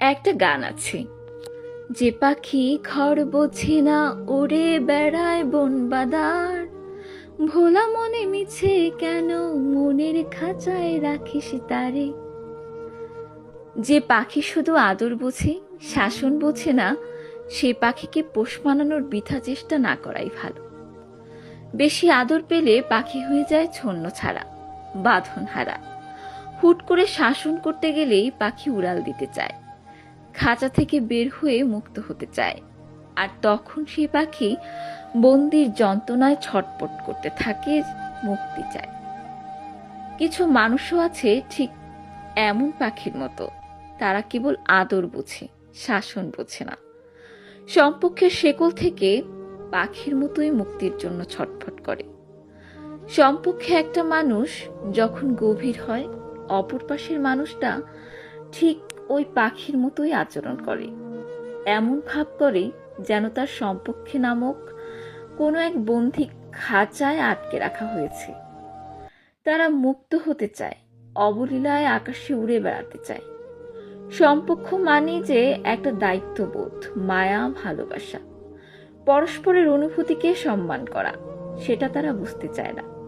একটা গান আছে। যে পাখি ঘর বোঝে না, ওরে বেড়ায় বন বাদার। ভোলা মনে মিছে কেন, মনের খাঁচায় রাখিস তারে। যে পাখি শুধু আদর বোঝে, শাসন বোঝে না, সে পাখিকে পোষ মানানোর বৃথা চেষ্টা না করাই ভালো। বেশি আদর পেলে পাখি হয়ে যায় ছন্ন ছাড়া বাঁধন হারা হুট করে শাসন করতে গেলেই পাখি উড়াল দিতে চায়। খাঁচা থেকে বের হয়ে মুক্ত হতে চায়। আর তখন সেই পাখি বন্দির যন্ত্রণায় ছটপট করতে থাকে, মুক্তি চায়। কিছু মানুষও আছে ঠিক এমন পাখির মতো। তারা কেবল আদর বোঝে, শাসন বোঝে না। সম্পর্কের শেকল থেকে পাখির মতোই মুক্তির জন্য ছটফট করে। সম্পক্ষে একটা মানুষ যখন গভীর হয়, অপর পাশের মানুষটা ঠিক ওই পাখির মতোই আচরণ করে। এমন ভাব করে যেন তার সম্পক্ষে নামক কোনো এক বন্ধি খাঁচায় আটকে রাখা হয়েছে। তারা মুক্ত হতে চায়, অবলীলায় আকাশে উড়ে বেড়াতে চায়। সম্পক্ষ মানে যে একটা দায়িত্ববোধ, মায়া, ভালোবাসা। পরস্পরের অনুভূতিকে সম্মান করা, সেটা তারা বুঝতে চায় না।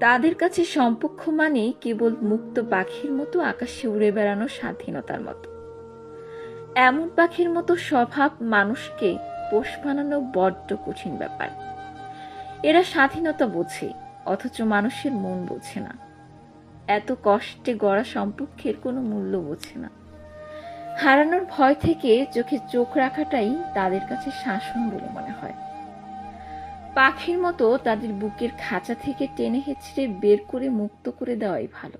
তাদের কাছে সম্পক্ষ মানে কেবল মুক্ত পাখির মতো আকাশে উড়ে বেড়ানো স্বাধীনতার মতো। এমন পাখির মতো স্বভাব মানুষকে পোষ বানানো বড্ড কঠিন ব্যাপার। এরা স্বাধীনতা বোঝে, অথচ মানুষের মন বোঝে না। এত কষ্টে গড়া সম্পর্কের কোনো মূল্য বোঝে না। হারানোর ভয় থেকে চোখে চোখ রাখাটাই তাদের কাছে শাসন বলে মনে হয়। পাখির মতো তাদের বুকের খাঁচা থেকে টেনে হেঁচড়ে বের করে মুক্ত করে দেওয়াই ভালো।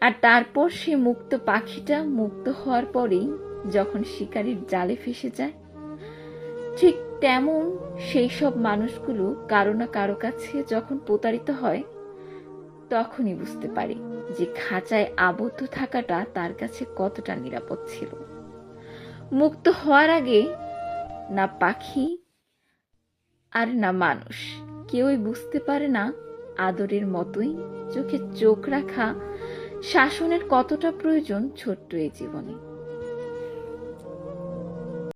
আর তারপর সে মুক্ত পাখিটা মুক্ত হওয়ার পরেই যখন শিকারীর জালে ফেসে যায়, ঠিক তেমন সেই সব মানুষগুলো কারও না কারও কাছে যখন প্রতারিত হয়, তখনই বুঝতে পারে যে খাঁচায় আবদ্ধ থাকাটা তার কাছে কতটা নিরাপদ ছিল। মুক্ত হওয়ার আগে না পাখি আর না মানুষ। কেউই বুঝতে পারে না আদরের মতোই চোখে চোখ রাখা শাসনের কতটা প্রয়োজন ছোট্ট এই জীবনে।